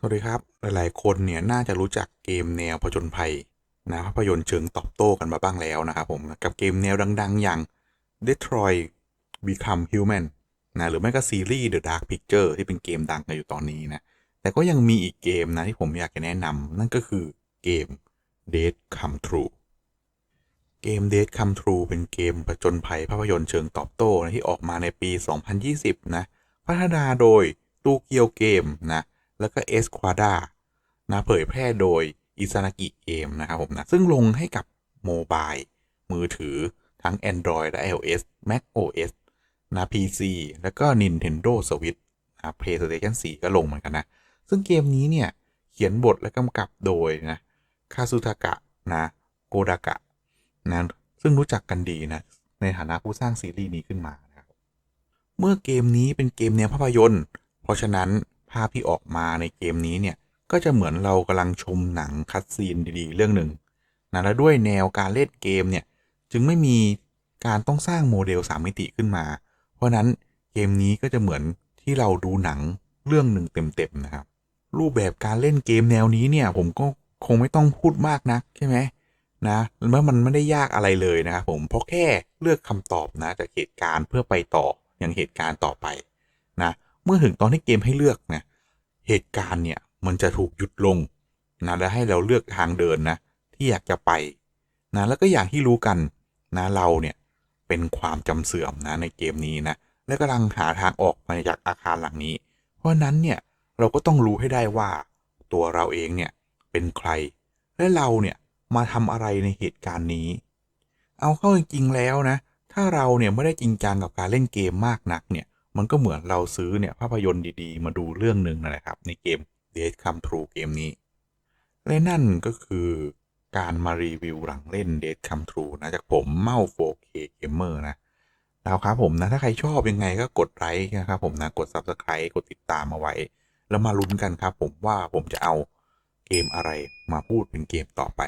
สวัสดีครับ หลายๆ คนเนี่ยน่าจะรู้จักเกมแนวผจญภัยนะภาพยนตร์เชิงตอบโต้กันมาบ้างแล้วนะครับผมกับเกมแนวดัง ๆ อย่าง Detroit Become Human นะหรือไม่ก็ซีรีส์ The Dark Picture ที่เป็นเกมดังกันอยู่ตอนนี้นะ แต่ก็ยังมีอีกเกมนะที่ผมอยากจะแนะนำนั่นก็คือเกม Dead Come True เกม Dead Come True เป็นเกมผจญภัยภาพยนตร์เชิงตอบโต้นะที่ออกมาในปี 2020 นะ พัฒนาโดยตูเกียวเกมนะ แล้วก็เอสควาดานะเผยแพร่โดยอิซานากิเกมนะครับผมนะ ซึ่งลงให้กับโมบายมือถือทั้ง Android และ iOS Mac OS นะ PC แล้วก็ Nintendo Switch นะ PlayStation 4 ก็ลงเหมือนกันนะ ซึ่งเกมนี้เนี่ย เขียนบทและกำกับโดยนะคาซุทากะนะโกดากะนะซึ่งรู้จักกันดีนะ ในฐานะผู้สร้างซีรีส์นี้ขึ้นมานะครับเมื่อเกมนี้เป็นเกมแนวภาพยนตร์ เพราะฉะนั้น ภาพที่ออกมาในเกมนี้เนี่ย ก็จะเหมือนเรากำลังชมหนังคัดซีนดีๆ เรื่องหนึ่งนะและด้วยแนวการเล่นเกมเนี่ย จึงไม่มีการต้องสร้างโมเดล 3 มิติขึ้นมา เพราะนั้นเกมนี้ก็จะเหมือนที่เราดูหนังเรื่องหนึ่งเต็มๆนะครับ รูปแบบการเล่นเกมแนวนี้เนี่ย ผมก็คงไม่ต้องพูดมากนักใช่ไหมนะเมื่อมันไม่ได้ยากอะไรเลยนะครับผมเพราะแค่เลือกคำตอบนะจากเหตุการณ์เพื่อไปต่ออย่างเหตุการณ์ต่อไปนะ มื่อถึงตอนที่เกมให้เลือกนะเหตุการณ์เนี่ยมันจะถูกหยุดลงนะและให้เราเลือกทางเดินนะที่อยากจะไปนะแล้วก็อย่างที่รู้กันนะเราเนี่ยเป็นความจำเสื่อมนะในเกมนี้นะและกำลังหาทางออกมาจากอาคารหลังนี้ เพราะนั้นเนี่ยเราก็ต้องรู้ให้ได้ว่าตัวเราเองเนี่ยเป็นใคร และเราเนี่ยมาทำอะไรในเหตุการณ์นี้ เอาเข้าจริงๆแล้วนะถ้าเราเนี่ยไม่ได้จริงจังกับการเล่นเกมมากนักเนี่ย มันก็เหมือนเราซื้อเนี่ยภาพยนตร์ดีๆ มาดูเรื่องหนึ่งนั่นแหละครับ ในเกม Dead Come True เกมนี้ และนั่นก็คือการมารีวิวหลังเล่น Dead Come True นะ จากผมเมา 4K Gamer นะแล้วครับผมนะ ถ้าใครชอบยังไงก็กดไลค์นะครับผมนะกด Subscribe กดติดตามเอาไว้ แล้วมาลุ้นกันครับผมว่าผมจะเอาเกมอะไรมาพูดเป็นเกมต่อไป